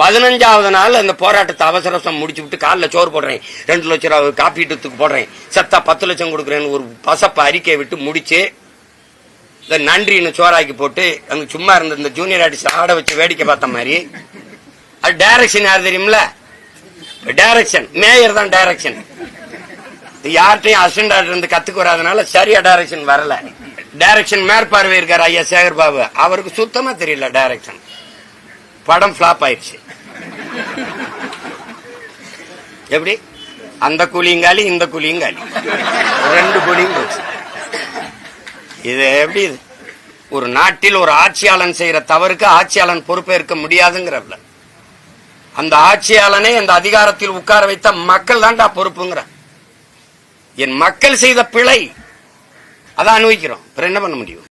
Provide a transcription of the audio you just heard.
பதினஞ்சாவது நாள் அந்த போராட்டத்தை அவசர அவசரம் முடிச்சு விட்டு காலில் சோறு போடுறேன். ரெண்டு லட்சம் ரூபா காப்பீட்டுக்கு போடுறேன். செத்தா பத்து லட்சம் கொடுக்குறேன்னு ஒரு பசப்பை அறிக்கையை விட்டு முடிச்சு இந்த நன்றின்னு சோறாக்கி போட்டு அங்கே சும்மா இருந்த இந்த ஜூனியர் ஆர்டிஸ்ட் ஆட வச்சு வேடிக்கை பார்த்த மாதிரி. அது டைரக்ஷன் யார் தெரியுமில டைரக்ஷன் மேயர் தான் டைரக்ஷன் யார்கிட்டையும் அசிஸ்டன்ட் ஆர்டர் இருந்து கத்துக்கு வராதனால சரியா டைரக்ஷன் வரல. டைரக்ஷன் மேற்பார்வை இருக்கார் ஐயா சேகர் பாபு. அவருக்கு சுத்தமா தெரியல டைரக்ஷன் படம் ஃபிளாப் ஆயிடுச்சு. எப்படி? அந்த கூலிங்காலி இந்த கூலிங்காலி ரெண்டு கூலியும் போச்சு. இது எப்படி இது? ஒரு நாட்டில் ஒரு ஆட்சியாளன் செய்யற தவறுக்கு ஆட்சியாளன் பொறுப்பேற்க முடியாதுங்கிறவல அந்த ஆட்சியாளனை அந்த அதிகாரத்தில் உட்கார வைத்த மக்கள் தான்டா பொறுப்புங்கிற. என் மக்கள் செய்த பிழை அதை அனுபவிக்கிறோம். என்ன பண்ண முடியும்?